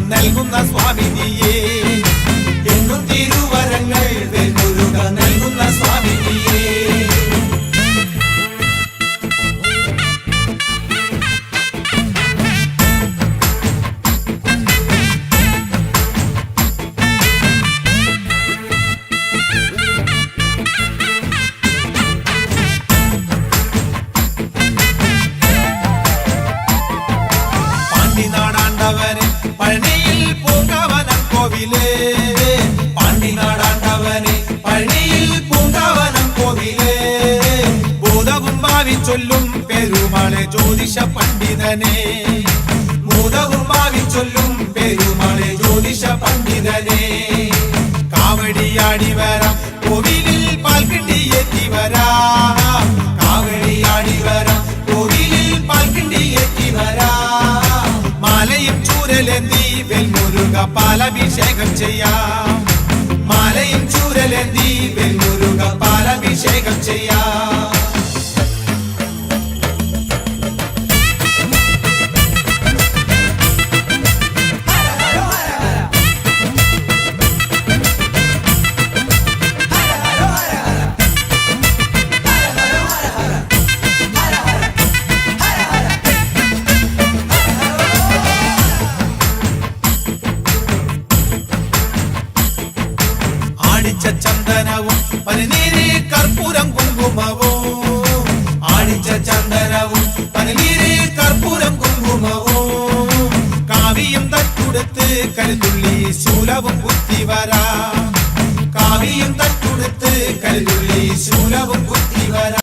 നൽകുന്ന സ്വാമിനിയേ. കോവിലേ. പാണ്ടിനാടാണ്ടവന് പഴനിയിൽ പൂങ്കാവനം കോവിലേ. ഭൂതവും ഭാവി ചൊല്ലും പെരുമാളെ ജ്യോതിഷ പണ്ഡിതനെ. ഭൂതവും ഭാവി ചൊല്ലും പെരുമാളെ ജ്യോതിഷ പണ്ഡിതനെ. കാവടിയാടി വരാം കോവിലിൽ దివ్య మురుగ పాలాభిషేకం చెయ్యా. ആണിച്ച ചന്ദനവും പനിനീരി കർപ്പൂരം കുങ്കുമവും ആണിച്ച ചന്ദനവും പനിനീരി കർപ്പൂരം കുങ്കുമവും കാവിയും തട്ടുടുത്ത് കരുതുള്ളി ശൂലവും കുത്തി വരാ കാവിയും തട്ടുടുത്ത് കരുതുള്ളി ശൂലവും കുത്തി വരാ